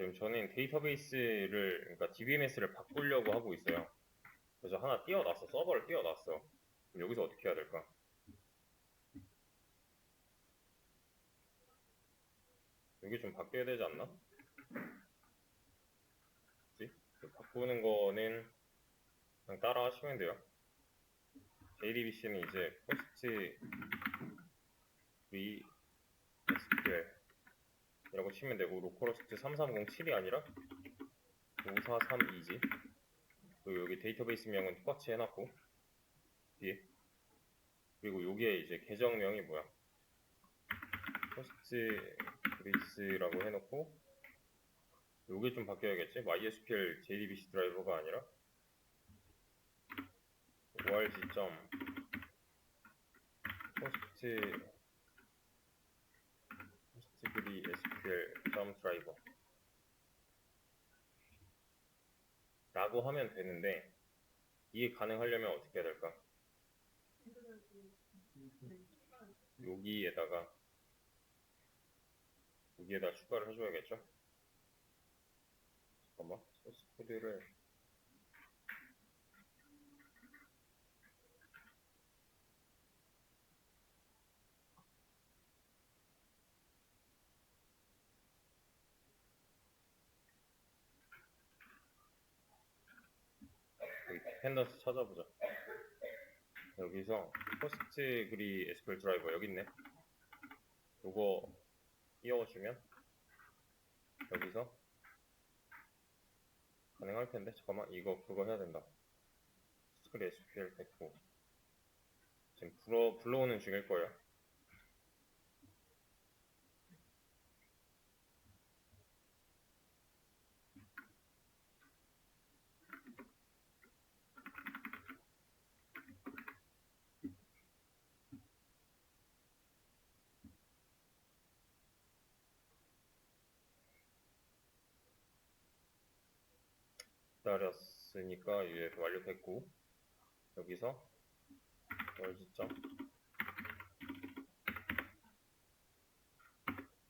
지금 저는 데이터베이스를, 그러니까 DBMS를 바꾸려고 하고 있어요. 그래서 하나 띄워놨어. 서버를 띄워놨어. 그럼 여기서 어떻게 해야 될까? 여기 좀 바뀌어야 되지 않나? 그치? 그 바꾸는 거는 그냥 따라 하시면 돼요. JDBC는 이제 SQL 이 라고 치면 되고 로컬호스트 3307이 아니라? 5432지. 그리고 여기 데이터베이스 명은 똑같이 해놨고 뒤에. 그리고 여기에 이제 계정명이 뭐야? 포스트 베이스라고 해놓고 요게 좀 바뀌어야겠지? MySQL JDBC 드라이버가 아니라? org. 포 SQL 점 드라이버 라고 하면 되는데 이게 가능하려면 어떻게 해야 될까? 여기에다가 여기에다 추가를 해줘야겠죠? 잠깐만 소스 코드를 여기 디 펜던스 찾아보자. 여기서 포스트 그리 SQL 드라이버 여기 있네. 요거 띄워주면 여기서 가능할 텐데 잠깐만 이거 그거 해야 된다. 스크리 SQL 됐고 지금 불어 불러오는 중일 거예요. 기다렸으니까 이제 완료됐고 여기서 월지점.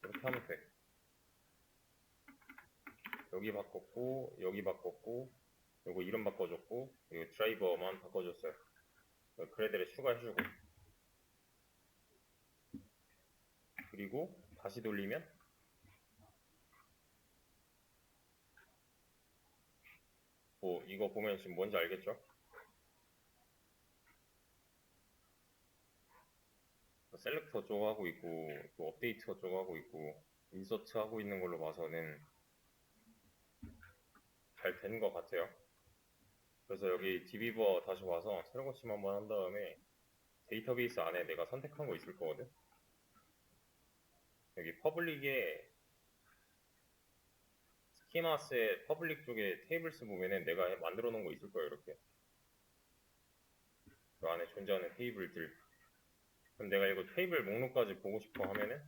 이렇게 하면 돼. 여기 바꿨고 여기 바꿨고 요거 이름 바꿔줬고 이거 드라이버만 바꿔줬어요. 그래드를 추가해주고. 그리고 다시 돌리면 뭐 이거 보면 지금 뭔지 알겠죠? 셀렉터 쪽 하고 있고 또 업데이트 쪽 하고 있고 인서트 하고 있는 걸로 봐서는 잘 된 것 같아요. 그래서 여기 디비버 다시 와서 새로 고침 한번 한 다음에 데이터베이스 안에 내가 선택한 거 있을 거거든. 여기 퍼블릭에 스 키마스의 퍼블릭 쪽에 테이블스 보면은 내가 만들어 놓은 거 있을 거예요, 이렇게. 그 안에 존재하는 테이블들. 그럼 내가 이거 테이블 목록까지 보고 싶어 하면은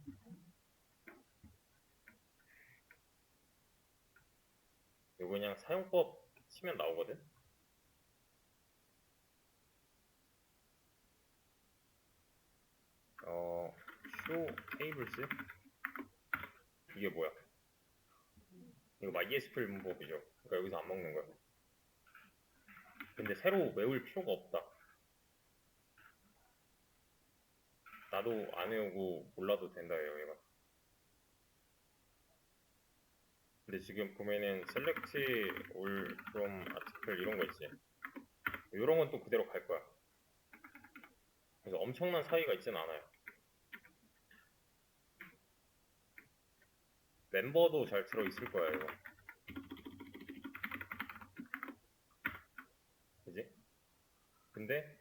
이거 그냥 사용법 치면 나오거든? 어, show tables? 이게 뭐야? 이거 MySQL 문법이죠. 그러니까 여기서 안 먹는 거야. 근데 새로 외울 필요가 없다. 나도 안 외우고 몰라도 된다, 얘가. 근데 지금 보면은 select all from article 이런 거 있지. 이런 건 또 그대로 갈 거야. 그래서 엄청난 차이가 있진 않아요. 멤버도 잘 들어 있을 거야, 이거. 그지? 근데,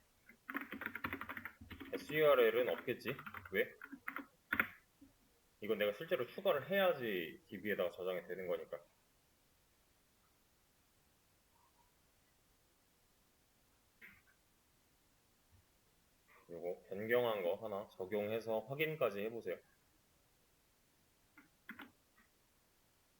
SURL은 없겠지? 왜? 이건 내가 실제로 추가를 해야지 DB에다가 저장이 되는 거니까. 요거 변경한 거 하나 적용해서 확인까지 해보세요.